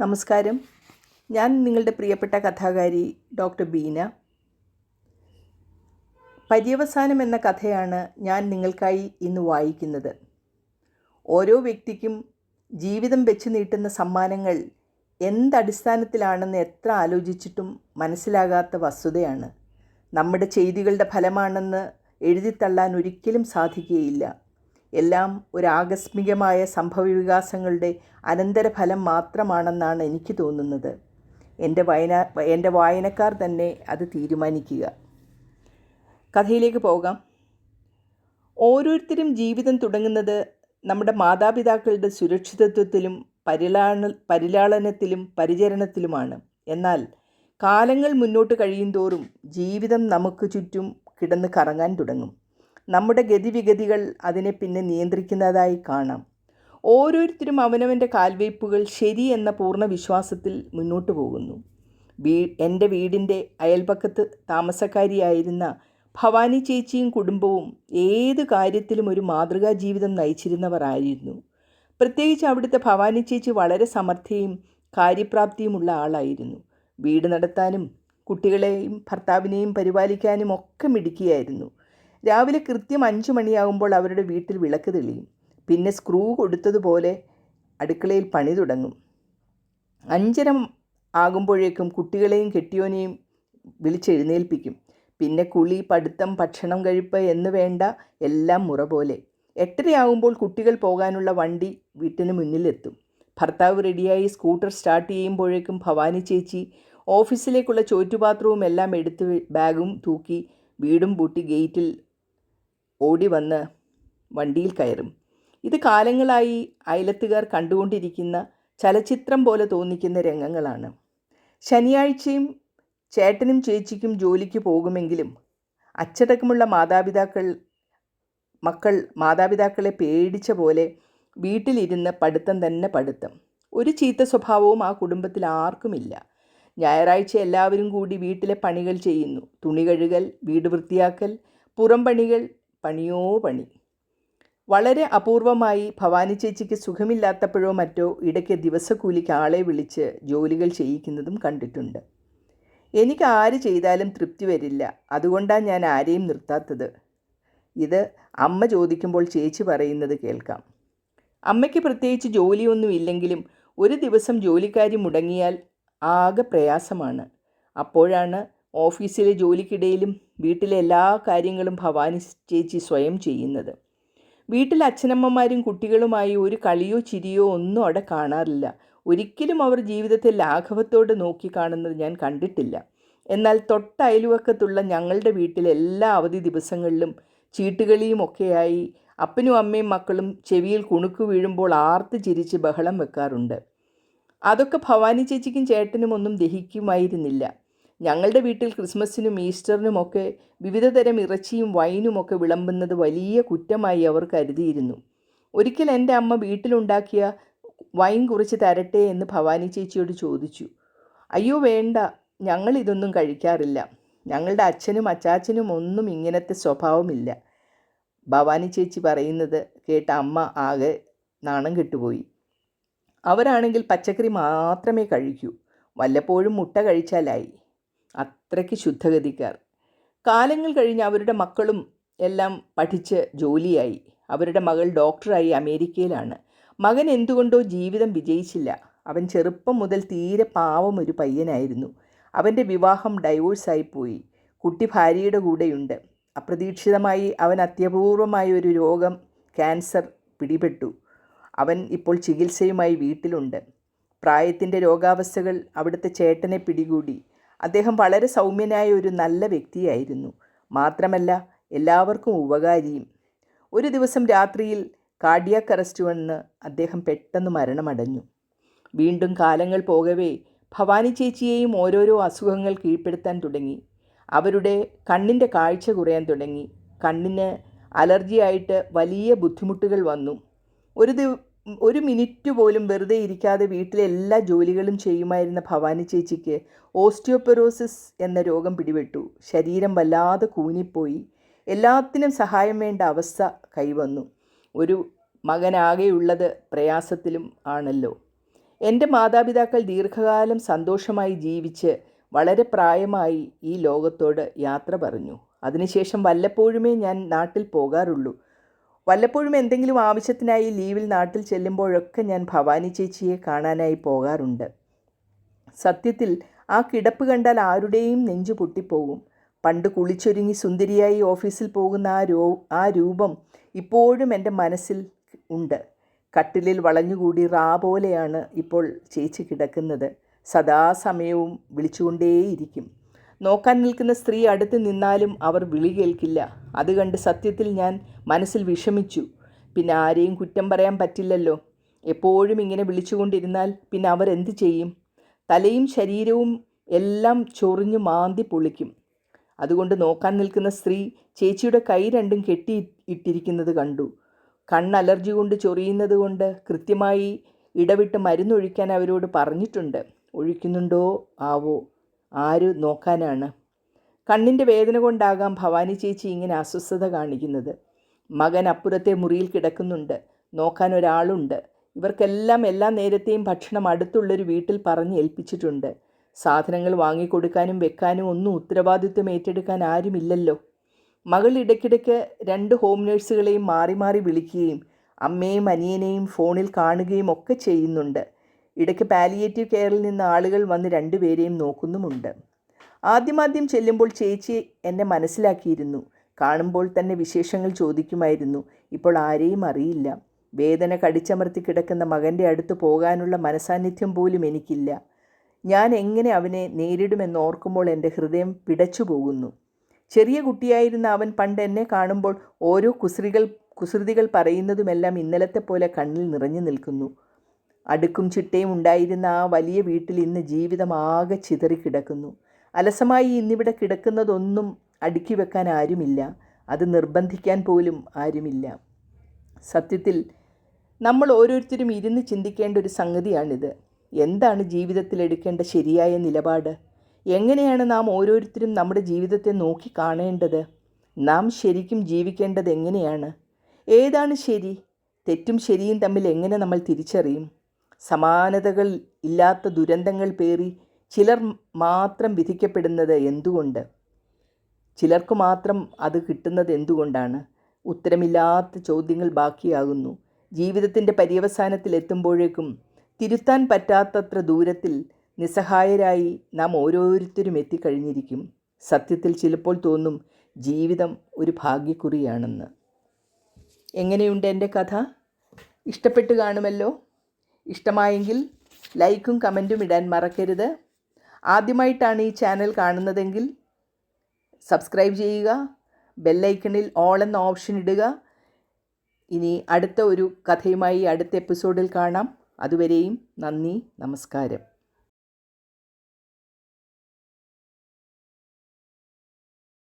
നമസ്കാരം. ഞാൻ നിങ്ങളുടെ പ്രിയപ്പെട്ട കഥാകാരി ഡോക്ടർ ബീന. പര്യവസാനം എന്ന കഥയാണ് ഞാൻ നിങ്ങൾക്കായി ഇന്ന് വായിക്കുന്നത്. ഓരോ വ്യക്തിക്കും ജീവിതം വെച്ച് നീട്ടുന്ന സമ്മാനങ്ങൾ എന്തടിസ്ഥാനത്തിലാണെന്ന് എത്ര ആലോചിച്ചിട്ടും മനസ്സിലാകാത്ത വസ്തുതയാണ്. നമ്മുടെ ചെയ്തികളുടെ ഫലമാണെന്ന് എഴുതിത്തള്ളാൻ ഒരിക്കലും സാധിക്കുകയില്ല. എല്ലാം ഒരു ആകസ്മികമായ സംഭവവികാസങ്ങളുടെ അനന്തരഫലം മാത്രമാണെന്നാണ് എനിക്ക് തോന്നുന്നത്. എന്റെ വായന എന്റെ വായനക്കാർ തന്നെ അത് തീരുമാനിക്കുക. കഥയിലേക്ക് പോകാം. ഓരോരുത്തരും ജീവിതം തുടങ്ങുന്നത് നമ്മുടെ മാതാപിതാക്കളുടെ സുരക്ഷിതത്വത്തിലും പരിലാള പരിലാളനത്തിലും പരിചരണത്തിലുമാണ്. എന്നാൽ കാലങ്ങൾ മുന്നോട്ട് കഴിയും തോറും ജീവിതം നമുക്ക് ചുറ്റും കിടന്ന് കറങ്ങാൻ തുടങ്ങും. നമ്മുടെ ഗതിവിഗതികൾ അതിനെ പിന്നെ നിയന്ത്രിക്കുന്നതായി കാണാം. ഓരോരുത്തരും അവനവന്റെ കാൽവയ്പ്പുകൾ ശരി എന്ന പൂർണ വിശ്വാസത്തിൽ മുന്നോട്ട് പോകുന്നു. വീ എന്റെ വീടിന്റെ അയൽപക്കത്ത് താമസക്കാരിയായിരുന്ന ഭവാനി ചേച്ചിയും കുടുംബവും ഏത് കാര്യത്തിലും ഒരു മാതൃകാ ജീവിതം നയിച്ചിരുന്നവരായിരുന്നു പ്രത്യേകിച്ച് അവിടുത്തെ ഭവാനി ചേച്ചി വളരെ സമർത്ഥയും കാര്യപ്രാപ്തിയുമുള്ള ആളായിരുന്നു. വീട് നടത്താനും കുട്ടികളെയും ഭർത്താവിനെയും പരിപാലിക്കാനും ഒക്കെ മിടുക്കിയായിരുന്നു. രാവിലെ കൃത്യം അഞ്ച് മണിയാകുമ്പോൾ അവരുടെ വീട്ടിൽ വിളക്ക് തെളിയും. പിന്നെ സ്ക്രൂ കൊടുത്തതുപോലെ അടുക്കളയിൽ പണി തുടങ്ങും. അഞ്ചര ആകുമ്പോഴേക്കും കുട്ടികളെയും കെട്ടിയോനെയും വിളിച്ചെഴുന്നേൽപ്പിക്കും പിന്നെ കുളി പഠിത്തം ഭക്ഷണം കഴിപ്പ് എന്ന് വേണ്ട എല്ലാം മുറ പോലെ. എട്ടരയാകുമ്പോൾ കുട്ടികൾ പോകാനുള്ള വണ്ടി വീട്ടിന് മുന്നിലെത്തും. ഭർത്താവ് റെഡിയായി സ്കൂട്ടർ സ്റ്റാർട്ട് ചെയ്യുമ്പോഴേക്കും ഭവാനി ചേച്ചി ഓഫീസിലേക്കുള്ള ചോറ്റുപാത്രവും എല്ലാം എടുത്ത് ബാഗും തൂക്കി വീടും പൂട്ടി ഗേറ്റിൽ ഓടി വന്ന് വണ്ടിയിൽ കയറും. ഇത് കാലങ്ങളായി അയലത്തുകാർ കണ്ടുകൊണ്ടിരിക്കുന്ന ചലച്ചിത്രം പോലെ തോന്നിക്കുന്ന രംഗങ്ങളാണ്. ശനിയാഴ്ചയും ചേട്ടനും ചേച്ചിക്കും ജോലിക്ക് പോകുമെങ്കിലും അച്ചടക്കമുള്ള മാതാപിതാക്കൾ മക്കൾ മാതാപിതാക്കളെ പേടിച്ച പോലെ വീട്ടിലിരുന്ന് പഠിത്തം തന്നെ പഠിത്തം. ഒരു ചീത്ത സ്വഭാവവും ആ കുടുംബത്തിൽ ആർക്കുമില്ല. ഞായറാഴ്ച എല്ലാവരും കൂടി വീട്ടിലെ പണികൾ ചെയ്യുന്നു. തുണി കഴുകൽ വീട് വൃത്തിയാക്കൽ പുറം പണികൾ പണിയോ പണി. വളരെ അപൂർവമായി ഭവാനി ചേച്ചിക്ക് സുഖമില്ലാത്തപ്പോഴോ മറ്റോ ഇടയ്ക്ക് ദിവസക്കൂലിക്ക് ആളെ വിളിച്ച് ജോലികൾ ചെയ്യിക്കുന്നതും കണ്ടിട്ടുണ്ട്. എനിക്ക് ആര് ചെയ്താലും തൃപ്തി വരില്ല. അതുകൊണ്ടാണ് ഞാൻ ആരെയും നിർത്താത്തത്. ഇത് അമ്മ ചോദിക്കുമ്പോൾ ചേച്ചി പറയുന്നത് കേൾക്കാം. അമ്മയ്ക്ക് പ്രത്യേകിച്ച് ജോലിയൊന്നും ഇല്ലെങ്കിലും ഒരു ദിവസം ജോലിക്കാരി മുടങ്ങിയാൽ ആകെ പ്രയാസമാണ്. അപ്പോഴാണ് ഓഫീസിലെ ജോലിക്കിടയിലും വീട്ടിലെ എല്ലാ കാര്യങ്ങളും ഭവാനി ചേച്ചി സ്വയം ചെയ്യുന്നത്. വീട്ടിലെ അച്ഛനമ്മമാരും കുട്ടികളുമായി ഒരു കളിയോ ചിരിയോ ഒന്നും അവിടെ കാണാറില്ല. ഒരിക്കലും അവർ ജീവിതത്തെ ലാഘവത്തോടെ നോക്കി കാണുന്നത് ഞാൻ കണ്ടിട്ടില്ല. എന്നാൽ തൊട്ട അയൽവക്കത്തുള്ള ഞങ്ങളുടെ വീട്ടിലെ എല്ലാ അവധി ദിവസങ്ങളിലും ചീട്ടുകളിയും ഒക്കെയായി അപ്പനും അമ്മയും മക്കളും ചെവിയിൽ കുണുക്കു വീഴുമ്പോൾ ആർത്ത് ചിരിച്ച് ബഹളം വെക്കാറുണ്ട്. അതൊക്കെ ഭവാനി ചേച്ചിക്കും ചേട്ടനും ഒന്നും ദഹിക്കുമായിരുന്നില്ല. ഞങ്ങളുടെ വീട്ടിൽ ക്രിസ്മസിനും ഈസ്റ്ററിനുമൊക്കെ വിവിധതരം ഇറച്ചിയും വൈനുമൊക്കെ വിളമ്പുന്നത് വലിയ കുറ്റമായി അവർ കരുതിയിരുന്നു. ഒരിക്കൽ എന്റെ അമ്മ വീട്ടിലുണ്ടാക്കിയ വൈൻ കുറിച്ച് തരട്ടെ എന്ന് ഭവാനി ചേച്ചിയോട് ചോദിച്ചു. അയ്യോ വേണ്ട. ഞങ്ങൾ ഇതൊന്നും കഴിക്കാറില്ല. ഞങ്ങളുടെ അച്ഛനും അച്ചാച്ചനും ഒന്നും ഇങ്ങനത്തെ സ്വഭാവമില്ല. ഭവാനി ചേച്ചി പറയുന്നത് കേട്ട അമ്മ ആകെ നാണം കെട്ടുപോയി. അവരാണെങ്കിൽ പച്ചക്കറി മാത്രമേ കഴിക്കൂ. വല്ലപ്പോഴും മുട്ട കഴിച്ചാലായി. അത്രയ്ക്ക് ശുദ്ധഗതിക്കാർ. കാലങ്ങൾ കഴിഞ്ഞ് അവരുടെ മക്കളും എല്ലാം പഠിച്ച് ജോലിയായി. അവരുടെ മകൾ ഡോക്ടറായി അമേരിക്കയിലാണ്. മകൻ എന്തുകൊണ്ടോ ജീവിതം വിജയിച്ചില്ല. അവൻ ചെറുപ്പം മുതൽ തീരെ പാവം ഒരു പയ്യനായിരുന്നു. അവന്റെ വിവാഹം ഡൈവോഴ്സായി പോയി. കുട്ടി ഭാര്യയുടെ കൂടെയുണ്ട്. അപ്രതീക്ഷിതമായി അവൻ അത്യപൂർവമായ ഒരു രോഗം ക്യാൻസർ പിടിപെട്ടു. അവൻ ഇപ്പോൾ ചികിത്സയുമായി വീട്ടിലുണ്ട്. പ്രായത്തിന്റെ രോഗാവസ്ഥകൾ അവിടുത്തെ ചേട്ടനെ പിടികൂടി. അദ്ദേഹം വളരെ സൗമ്യനായ ഒരു നല്ല വ്യക്തിയായിരുന്നു. മാത്രമല്ല എല്ലാവർക്കും ഉപകാരിയും. ഒരു ദിവസം രാത്രിയിൽ കാർഡിയാക് അറസ്റ്റ് വന്ന് അദ്ദേഹം പെട്ടെന്ന് മരണമടഞ്ഞു. വീണ്ടും കാലങ്ങൾ പോകവേ ഭവാനി ചേച്ചിയെയും ഓരോരോ അസുഖങ്ങൾ കീഴ്പ്പെടുത്താൻ തുടങ്ങി. അവരുടെ കണ്ണിന്റെ കാഴ്ച കുറയാൻ തുടങ്ങി. കണ്ണിന് അലർജിയായിട്ട് വലിയ ബുദ്ധിമുട്ടുകൾ വന്നു. ഒരു ഒരു മിനിറ്റ് പോലും വെറുതെ ഇരിക്കാതെ വീട്ടിലെ എല്ലാ ജോലികളും ചെയ്യുമായിരുന്ന ഭവാനി ചേച്ചിക്ക് ഓസ്റ്റിയോപെറോസിസ് എന്ന രോഗം പിടിപെട്ടു. ശരീരം വല്ലാതെ കൂനിപ്പോയി. എല്ലാത്തിനും സഹായം വേണ്ട അവസ്ഥ കൈവന്നു. ഒരു മകനാകെയുള്ളത് പ്രയാസത്തിലും ആണല്ലോ. എന്റെ മാതാപിതാക്കൾ ദീർഘകാലം സന്തോഷമായി ജീവിച്ച് വളരെ പ്രായമായി ഈ ലോകത്തോട് യാത്ര പറഞ്ഞു. അതിനുശേഷം വല്ലപ്പോഴുമേ ഞാൻ നാട്ടിൽ പോകാറുള്ളൂ. വല്ലപ്പോഴും എന്തെങ്കിലും ആവശ്യത്തിനായി ലീവിൽ നാട്ടിൽ ചെല്ലുമ്പോഴൊക്കെ ഞാൻ ഭവാനി ചേച്ചിയെ കാണാനായി പോകാറുണ്ട്. സത്യത്തിൽ ആ കിടപ്പ് കണ്ടാൽ ആരുടെയും നെഞ്ചു പൊട്ടിപ്പോകും. പണ്ട് കുളിച്ചൊരുങ്ങി സുന്ദരിയായി ഓഫീസിൽ പോകുന്ന ആ രോ ആ രൂപം ഇപ്പോഴും എന്റെ മനസ്സിൽ ഉണ്ട്. കട്ടിലിൽ വളഞ്ഞുകൂടി റാ പോലെയാണ് ഇപ്പോൾ ചേച്ചി കിടക്കുന്നത്. സദാസമയവും വിളിച്ചുകൊണ്ടേയിരിക്കും. നോക്കാൻ നിൽക്കുന്ന സ്ത്രീ അടുത്ത് നിന്നാലും അവർ വിളി കേൾക്കില്ല. അത് കണ്ട് സത്യത്തിൽ ഞാൻ മനസ്സിൽ വിഷമിച്ചു. പിന്നെ ആരെയും കുറ്റം പറയാൻ പറ്റില്ലല്ലോ. എപ്പോഴും ഇങ്ങനെ വിളിച്ചുകൊണ്ടിരുന്നാൽ പിന്നെ അവർ എന്ത് ചെയ്യും? തലയും ശരീരവും എല്ലാം ചൊറിഞ്ഞു മാന്തി പൊളിക്കും. അതുകൊണ്ട് നോക്കാൻ നിൽക്കുന്ന സ്ത്രീ ചേച്ചിയുടെ കൈ രണ്ടും കെട്ടി ഇട്ടിരിക്കുന്നത് കണ്ടു. കണ്ണലർജി കൊണ്ട് ചൊറിയുന്നത് കൊണ്ട് കൃത്യമായി ഇടവിട്ട് മരുന്നൊഴിക്കാൻ അവരോട് പറഞ്ഞിട്ടുണ്ട്. ഒഴിക്കുന്നുണ്ടോ? ആവോ? ആര് നോക്കാനാണ്? കണ്ണിന്റെ വേദന കൊണ്ടാകാം ഭവാനി ചേച്ചി ഇങ്ങനെ അസ്വസ്ഥത കാണിക്കുന്നത്. മകൻ അപ്പുറത്തെ മുറിയിൽ കിടക്കുന്നുണ്ട്. നോക്കാൻ ഒരാളുണ്ട്. ഇവർക്കെല്ലാം എല്ലാ നേരത്തെയും ഭക്ഷണം അടുത്തുള്ളൊരു വീട്ടിൽ പറഞ്ഞ് ഏൽപ്പിച്ചിട്ടുണ്ട്. സാധനങ്ങൾ വാങ്ങിക്കൊടുക്കാനും വെക്കാനും ഒന്നും ഉത്തരവാദിത്വം ഏറ്റെടുക്കാൻ ആരുമില്ലല്ലോ. മകൾ ഇടയ്ക്കിടയ്ക്ക് രണ്ട് ഹോം നേഴ്സുകളെയും മാറി മാറി വിളിക്കുകയും അമ്മയും അനിയനെയും ഫോണിൽ കാണുകയും ഒക്കെ ചെയ്യുന്നുണ്ട്. ഇടയ്ക്ക് പാലിയേറ്റീവ് കെയറിൽ നിന്ന് ആളുകൾ വന്ന് രണ്ടുപേരെയും നോക്കുന്നുമുണ്ട്. ആദ്യമാദ്യം ചെല്ലുമ്പോൾ ചേച്ചി എന്നെ മനസ്സിലാക്കിയിരുന്നു. കാണുമ്പോൾ തന്നെ വിശേഷങ്ങൾ ചോദിക്കുമായിരുന്നു. ഇപ്പോൾ ആരെയും അറിയില്ല. വേദന കടിച്ചമർത്തി കിടക്കുന്ന മകന്റെ അടുത്ത് പോകാനുള്ള മനസാന്നിധ്യം പോലും എനിക്കില്ല. ഞാൻ എങ്ങനെ അവനെ നേരിടുമെന്ന് ഓർക്കുമ്പോൾ എന്റെ ഹൃദയം പിടച്ചു പോകുന്നു. ചെറിയ കുട്ടിയായിരുന്ന അവൻ പണ്ട് എന്നെ കാണുമ്പോൾ ഓരോ കുസൃതികൾ കുസൃതികൾ പറയുന്നതുമെല്ലാം ഇന്നലത്തെ പോലെ കണ്ണിൽ നിറഞ്ഞു നിൽക്കുന്നു. അടുക്കും ചിട്ടയും ഉണ്ടായിരുന്ന ആ വലിയ വീട്ടിൽ ഇന്ന് ആകെ ചിതറിക്കിടക്കുന്നു അലസമായി ഇന്നിവിടെ കിടക്കുന്നതൊന്നും അടുക്കി വെക്കാൻ ആരുമില്ല. അത് നിർബന്ധിക്കാൻ പോലും ആരുമില്ല. സത്യത്തിൽ നമ്മൾ ഓരോരുത്തരും ഇരുന്ന് ചിന്തിക്കേണ്ട ഒരു സംഗതിയാണിത്. എന്താണ് ജീവിതത്തിൽ എടുക്കേണ്ട ശരിയായ നിലപാട്? എങ്ങനെയാണ് നാം ഓരോരുത്തരും നമ്മുടെ ജീവിതത്തെ നോക്കി കാണേണ്ടത്? നാം ശരിക്കും ജീവിക്കേണ്ടത് എങ്ങനെയാണ്? ഏതാണ് ശരി? തെറ്റും ശരിയും തമ്മിൽ എങ്ങനെ നമ്മൾ തിരിച്ചറിയും? സമാനതകൾ ഇല്ലാത്ത ദുരന്തങ്ങൾ പേറി ചിലർ മാത്രം വിധിക്കപ്പെടുന്നത് എന്തുകൊണ്ട്? ചിലർക്ക് മാത്രം അത് കിട്ടുന്നത് എന്തുകൊണ്ടാണ്? ഉത്തരമില്ലാത്ത ചോദ്യങ്ങൾ ബാക്കിയാകുന്നു. ജീവിതത്തിന്റെ പര്യവസാനത്തിൽ എത്തുമ്പോഴേക്കും തിരുത്താൻ പറ്റാത്തത്ര ദൂരത്തിൽ നിസ്സഹായരായി നാം ഓരോരുത്തരും എത്തിക്കഴിഞ്ഞിരിക്കും. സത്യത്തിൽ ചിലപ്പോൾ തോന്നും ജീവിതം ഒരു ഭാഗ്യക്കുറിയാണെന്ന്. എങ്ങനെയുണ്ട് എന്റെ കഥ? ഇഷ്ടപ്പെട്ട് കാണുമല്ലോ? ഇഷ്ടമായെങ്കിൽ ലൈക്കും കമന്റും ഇടാൻ മറക്കരുത്. ആദ്യമായിട്ടാണ് ഈ ചാനൽ കാണുന്നതെങ്കിൽ സബ്സ്ക്രൈബ് ചെയ്യുക ബെല്ലൈക്കണിൽ ഓൾ എന്ന ഓപ്ഷൻ ഇടുക. ഇനി അടുത്ത ഒരു കഥയുമായി അടുത്ത എപ്പിസോഡിൽ കാണാം. അതുവരെയും നന്ദി നമസ്കാരം.